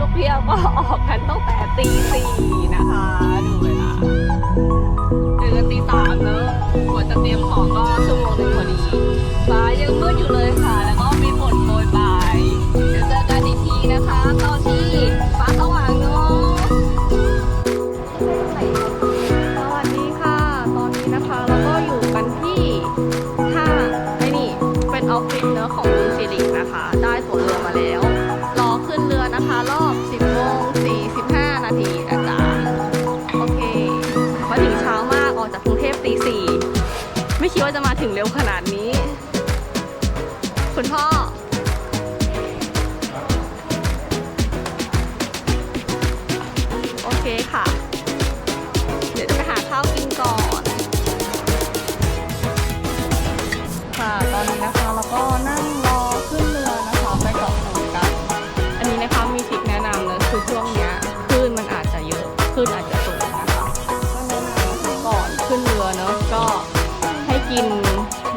ลูกเพียก็ออกกันตั้งแต่ตีสี่นะคะดูเวลาเจอกันตีสามเนอะกว่าจะเตรียมของก็ชั่วโมงหนึ่งพอดีฟ้ายังมืดอยู่เลยค่ะ แล้วก็มีฝนโปรยปลายเดี๋ยวเจอกันอีกทีนะคะตอนที่ฟ้าสว่างเนอะสวัสดีค่ะตอนนี้นะคะเราก็อยู่กันที่ท่าไอ้นี่เป็นออฟฟิศเนอะของลุงสิรินะคะ ได้ตั๋วเรือมาแล้ว ดีนะจ๊ะโอเคมาถึงเช้ามากออกจากกรุงเทพตีสี่ไม่คิดว่าจะมาถึงเร็วขนาดนี้ คุณพ่อ โอเคค่ะ กิน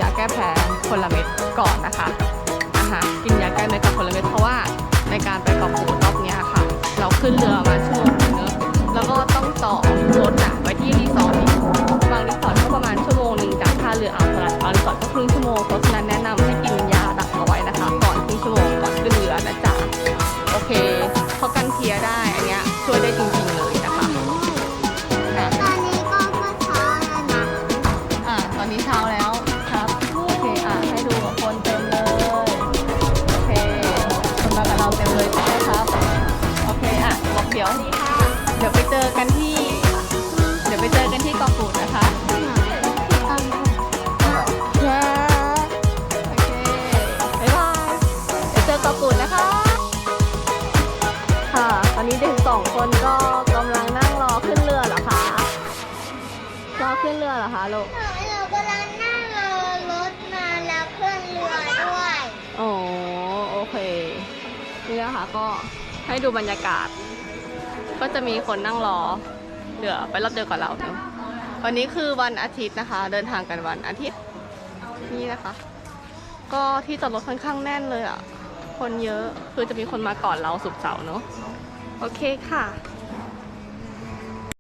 ยาแก้แพ้คนละเม็ดก่อนนะคะนะคะกินยาแก้เม็ดกับคนละเม็ดเพราะว่าในการไปเกาะกูดรอบเนี้ยค่ะ เราขึ้นเรือ องคนก็กำลังนั่งรอขึ้นเรือเหรอคะ รอขึ้นเรือเหรอคะลูกเรากำลังนั่งรอรถมาแล้วเครื่องเรือด้วยอ๋อโอเคนี่นะคะก็ให้ดูบรรยากาศ ก็จะมีคนนั่งรอเรือไปรอบเดียวกับเราเนาะวันนี้คือวันอาทิตย์นะคะ เดินทางกันวันอาทิตย์นี่นะคะ ก็ที่จอดรถค่อนข้างแน่นเลยอะคนเยอะคือจะมีคนมาก่อนเราสุกร์เสาร์เนาะ โอเคค่ะ